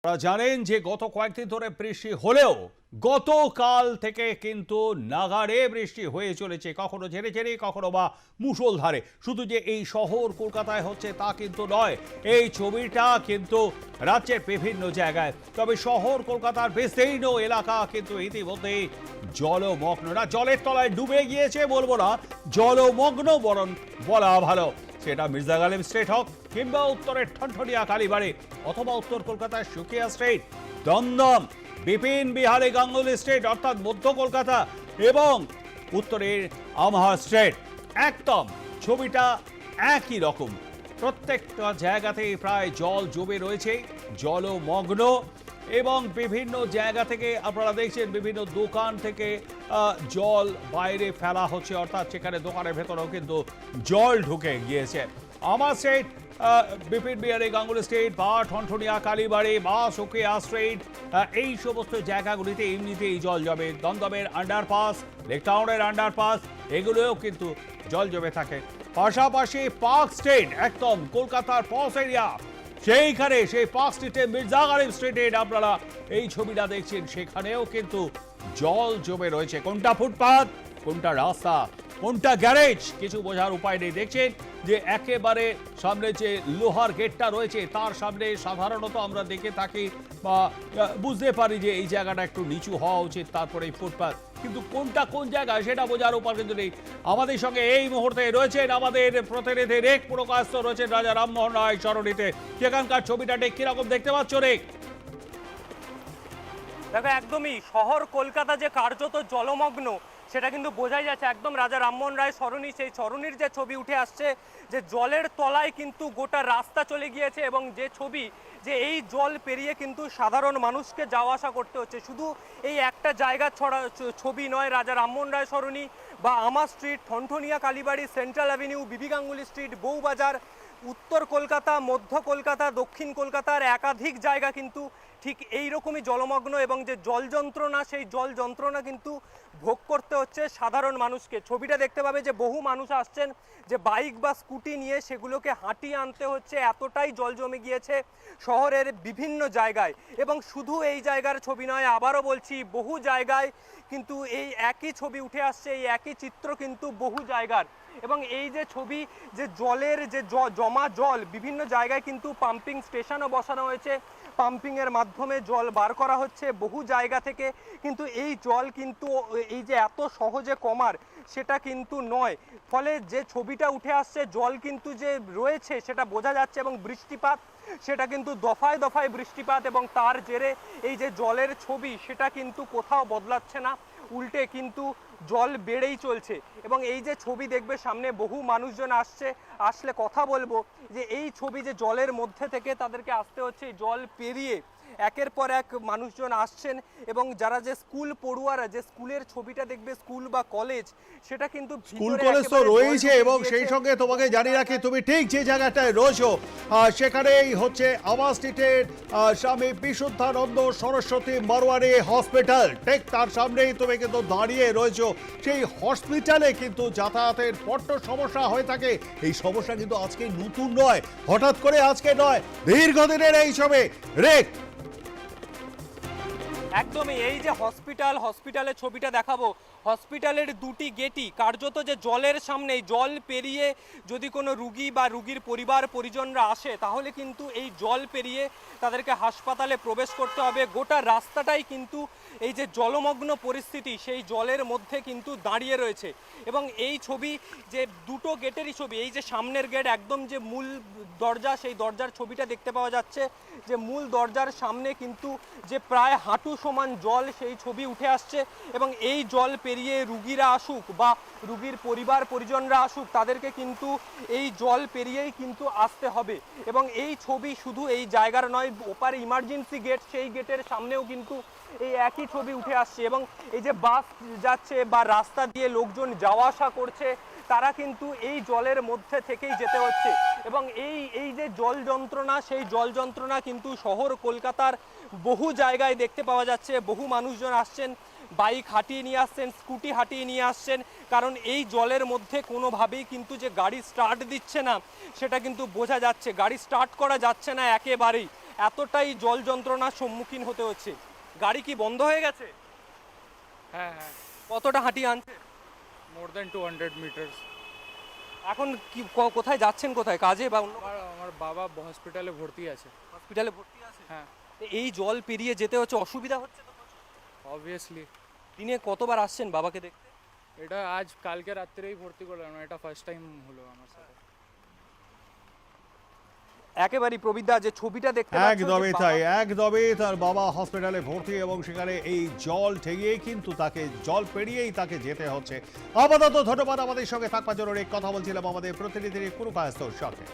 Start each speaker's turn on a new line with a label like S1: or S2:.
S1: আপনারা জানেন যে গত কয়েকদিন ধরে বৃষ্টি হলেও গতকাল থেকে কিন্তু নাগাড়ে বৃষ্টি হয়ে চলেছে। কখনো ঝেড়ে ঝেড়ে, কখনো বা মুষলধারে। শুধু যে এই শহর কলকাতায় হচ্ছে তা কিন্তু নয়, এই ছবিটা কিন্তু রাজ্যের বিভিন্ন জায়গায়। তবে শহর কলকাতার বিস্তীর্ণ এলাকা কিন্তু ইতিমধ্যেই জলমগ্ন। না, জলের তলায় ডুবে গিয়েছে বলব না, জলমগ্ন বরণ বলা ভালো। সেটা মির্জা গালিব স্ট্রিট হোক কিংবা উত্তরের ঠনঠনিয়া কালীবাড়ি অথবা উত্তর কলকাতার সুকিয়া স্ট্রিট, দমদম, বিপিন বিহারী গাঙ্গুলি স্ট্রিট, অর্থাৎ মধ্য কলকাতা এবং উত্তরের আমহার স্ট্রিট। একদম ছবিটা একই রকম। প্রত্যেকটা জায়গাতেই প্রায় জল জমে রয়েছে জলমগ্ন এবং বিভিন্ন জায়গা থেকে আপনারা দেখছেন বিভিন্ন দোকান থেকে জল বাইরে ফেলা হচ্ছে, অর্থাৎ সেখানে দোকানের ভেতরেও কিন্তু জল ঢুকে গিয়েছে। আমার street ah, Bipin Behari Ganguly state বা ঠনঠনিয়া কালীবাড়ি বা সুকিয়া স্ট্রিট এই সমস্ত জায়গাগুলিতে এমনিতেই জল জমে। দমদমের আন্ডারপাস লেকটাউনের আন্ডারপাস এগুলোও কিন্তু জল জমে থাকে। পাশাপাশি পার্ক স্ট্রিট একদম কলকাতার পস এরিয়া সেইখানে সেই পার্ক স্ট্রিটে মির্জা গালিব স্ট্রিটে আপনারা এই ছবিটা দেখছেন। সেখানেও কিন্তু জল জমে রয়েছে। কোনটা ফুটপাথ কোনটা রাস্তা কোনটা গ্যারেজ। কিছু বোঝার উপায় নেই। দেখছেন যে একেবারে সামনে যে লোহার গেটটা রয়েছে, তার সামনে সাধারণত আমরা দেখে থাকি বা বুঝতে পারি যে এই জায়গাটা একটু নিচু হওয়া উচিত, তারপরে এই ফুটপাথ কিন্তু কোনটা কোন জায়গায়, সেটা বোঝার উপায় কিন্তু নেই। আমাদের সঙ্গে এই মুহূর্তে রয়েছেন আমাদের প্রতিনিধি রেক পুরকাস্ত রয়েছেন রাজা রামমোহন রায় সরণিতে সেখানকার ছবিটা ঠিক কীরকম দেখতে পাচ্ছ, রেক?
S2: দেখো, একদমই শহর কলকাতা যে কার্যত জলমগ্ন সেটা কিন্তু বোঝাই যাচ্ছে একদম রাজা রামমোহন রায় সরণি। সেই সরণির যে ছবি উঠে আসছে, যে জলের তলায় কিন্তু গোটা রাস্তা চলে গিয়েছে এবং যে ছবি, যে এই জল পেরিয়ে কিন্তু সাধারণ মানুষকে যাওয়া আসা করতে হচ্ছে। শুধু এই একটা জায়গা ছড়া, ছবি নয়, রাজা রামমোহন রায় সরণি বা আমার street Thanthania Kalibari central avenue BB Ganguly street Bowbazar উত্তর কলকাতা, মধ্য কলকাতা, দক্ষিণ কলকাতার একাধিক জায়গা কিন্তু ঠিক এই রকমই জলমগ্ন এবং যে জল যন্ত্রণা, সেই জল যন্ত্রণা কিন্তু ভোগ করতে হচ্ছে সাধারণ মানুষকে। ছবিটা দেখতে পাবে যে বহু মানুষ আসছেন যে বাইক বা স্কুটি নিয়ে সেগুলোকে হাঁটিয়ে আনতে হচ্ছে, এতটাই জল জমে গিয়েছে শহরের বিভিন্ন জায়গায়। এবং শুধু এই জায়গার ছবি নয়, আবারও বলছি বহু জায়গায় কিন্তু এই একই ছবি উঠে আসছে, এই একই চিত্র কিন্তু বহু জায়গার। এবং এই যে ছবি, যে জলের যে জমা জল, বিভিন্ন জায়গায় কিন্তু পাম্পিং স্টেশনও বসানো হয়েছে। পাম্পিংয়ের মাধ্যমে জল বার করা হচ্ছে বহু জায়গা থেকে। কিন্তু এই জল কিন্তু, এই যে এত সহজে কমার, সেটা কিন্তু নয়। ফলে যে ছবিটা উঠে আসছে, জল কিন্তু যে রয়েছে, সেটা বোঝা যাচ্ছে এবং বৃষ্টিপাত, সেটা কিন্তু দফায় দফায় বৃষ্টিপাত এবং তার জেরে এই যে জলের ছবি, সেটা কিন্তু কোথাও বদলাচ্ছে না। উল্টে কিন্তু জল বেড়েই চলছে। এবং এই যে ছবি দেখবে সামনে বহু মানুষজন আসছে আসলে কথা বলব যে এই ছবি যে জলের মধ্যে থেকে তাদেরকে আসতে হচ্ছে জল পেরিয়ে একের পর এক মানুষজন আসছেন এবং যারা যে স্কুল পড়ুয়ারা যে স্কুলের ছবিটা দেখবে স্কুল বা কলেজ সেটা কিন্তু
S1: স্কুল কলেজ তো রয়েছে এবং সেই সঙ্গে তোমাকে জানিয়ে রাখি তুমি ঠিক যে জায়গাটায় রয়েছো সেখানেই হচ্ছে আওয়াজ স্ট্রিটের স্বামী বিশুদ্ধানন্দ সরস্বতী মারোয়ারি হসপিটাল। ঠিক তার সামনেই তুমি কিন্তু দাঁড়িয়ে রয়েছো। সেই হসপিটালে কিন্তু যাতায়াতের বড্ড সমস্যা হয়ে থাকে। এই সমস্যা কিন্তু আজকে নতুন নয়, হঠাৎ করে আজকে নয়, দীর্ঘদিনের এই ছবি। রেক
S2: একদমই এই যে হসপিটাল হসপিটালের ছবিটা দেখাবো। হসপিটালের দুটি গেটই কার্যত যে জলের সামনে জল পেরিয়ে যদি কোনো রুগী বা রুগীর পরিবার, পরিজনরা আসে, তাহলে কিন্তু এই জল পেরিয়ে তাদেরকে হাসপাতালে প্রবেশ করতে হবে। গোটা রাস্তাটাই কিন্তু এই যে জলমগ্ন পরিস্থিতি, সেই জলের মধ্যে কিন্তু দাঁড়িয়ে রয়েছে। এবং এই ছবি যে দুটো গেটেরই ছবি, এই যে সামনের গেট একদম যে মূল দরজা, সেই দরজার ছবিটা দেখতে পাওয়া যাচ্ছে। যে মূল দরজার সামনে কিন্তু যে প্রায় হাঁটু সমান জল সেই ছবি উঠে আসছে এবং এই জল পেরিয়ে রুগীরা আসুক বা রুগীর পরিবার পরিজনরা আসুক, তাদেরকে কিন্তু এই জল পেরিয়েই কিন্তু আসতে হবে। এবং এই ছবি শুধু এই জায়গার নয়, ওপার ইমার্জেন্সি গেট, সেই গেটের সামনেও কিন্তু এই একই ছবি উঠে আসছে। এবং এই যে বাস যাচ্ছে বা রাস্তা দিয়ে লোকজন যাওয়া আসা করছে তারা কিন্তু এই জলের মধ্যে থেকেই যেতে হচ্ছে। এবং এই এই যে জল যন্ত্রণা সেই জল যন্ত্রণা কিন্তু শহর কলকাতার বহু জায়গায় দেখতে পাওয়া যাচ্ছে। বহু মানুষজন আসছেন বাইক হাঁটিয়ে নিয়ে আসছেন স্কুটি হাঁটিয়ে নিয়ে আসছেন। কারণ এই জলের মধ্যে কোনোভাবেই কিন্তু যে গাড়ি স্টার্ট দিচ্ছে না সেটা কিন্তু বোঝা যাচ্ছে। গাড়ি স্টার্ট করা যাচ্ছে না একেবারেই। এতটাই জল যন্ত্রণার সম্মুখীন হতে হচ্ছে। গাড়ি কি বন্ধ হয়ে গেছে?
S3: হ্যাঁ হ্যাঁ।
S2: কতটা হাঁটিয়ে আনছে?
S3: More than two hundred metres
S2: এখন কি ক- কোথায় যাচ্ছেন কোথায়? কাজে বা অন্য
S3: আমার আমার বাবা হসপিটালে ভর্তি আছে।
S2: হসপিটালে ভর্তি আছে?
S3: হ্যাঁ।
S2: এই জল পেরিয়ে যেতে হচ্ছে অসুবিধা হচ্ছে তো প্রচুর?
S3: অবভিয়াসলি
S2: দিনে কতবার আসছেন বাবাকে দেখতে?
S3: এটা আজ কালকে রাত্রেই ভর্তি করলাম এটা ফার্স্ট টাইম হলো আমার সাথে।
S2: একেবারেই প্রবিদ্যা যে ছবিটা দেখতে
S1: একদমই তাই একদমই তার বাবা হসপিটালে ভর্তি এবং সেখানে এই জল ঠেগিয়ে কিন্তু তাকে জল পেরিয়েই তাকে যেতে হচ্ছে। আপাতত ধন্যবাদ আমাদের সঙ্গে থাকবার জন্য। কথা বলছিলাম আমাদের প্রতিনিধির পুরো সঙ্গে। সাথে